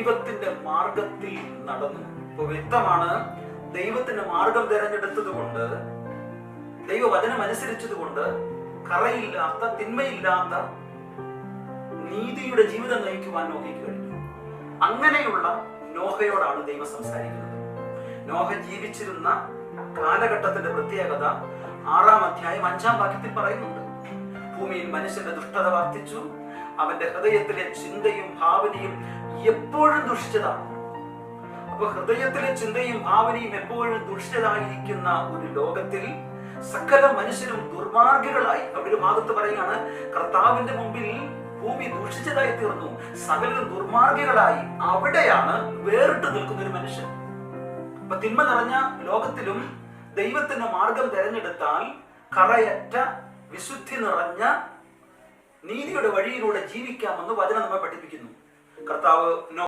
ദൈവത്തിന്റെ മാർഗത്തിൽ നടന്നു. ഇപ്പൊ വ്യക്തമാണ് ദൈവത്തിന്റെ മാർഗം തിരഞ്ഞെടുത്തത് കൊണ്ട് ദൈവവചനം അനുസരിച്ചത് കൊണ്ട് കറയില്ലാത്ത തിന്മയില്ലാത്ത നീതിയുടെ ജീവിതം നയിക്കുവാൻ നോക്കിക്ക് കഴിഞ്ഞു. അങ്ങനെയുള്ള നോഹയോടാണ് ദൈവം സംസാരിക്കുന്നത്. നോഹ ജീവിച്ചിരുന്ന കാലഘട്ടത്തിന്റെ പ്രത്യേകത ആറാം അധ്യായം അഞ്ചാം വാക്യത്തിൽ പറയുന്നുണ്ട്. ഭൂമിയിൽ മനുഷ്യന്റെ ദുഷ്ടത വർദ്ധിച്ചു അവന്റെ ഹൃദയത്തിലെ ചിന്തയും ഭാവനയും എപ്പോഴും ദുഷിച്ചതാണ്. അപ്പൊ ഹൃദയത്തിലെ ചിന്തയും ഭാവനയും എപ്പോഴും ദുഷിച്ചതായിരിക്കുന്ന ഒരു ലോകത്തിൽ സകല മനുഷ്യരും ദുർമാർഗികളായി അവിടെ ഭാഗത്ത് പറയുകയാണ് കർത്താവിന്റെ മുമ്പിൽ ഭൂമി ദൂഷിച്ചതായി തീർന്നു. സകലരും ദുർമാർഗികളായി. അവിടെയാണ് വേറിട്ട് നിൽക്കുന്ന ഒരു മനുഷ്യൻ. അപ്പൊ തിന്മ നിറഞ്ഞ ലോകത്തിലും ദൈവത്തിന്റെ മാർഗം തിരഞ്ഞെടുത്താൽ കറയറ്റ വിശുദ്ധി നിറഞ്ഞ നീതിയുടെ വഴിയിലൂടെ ജീവിക്കാമെന്ന് വചനം നമ്മെ പഠിപ്പിക്കുന്നു. കർത്താവ്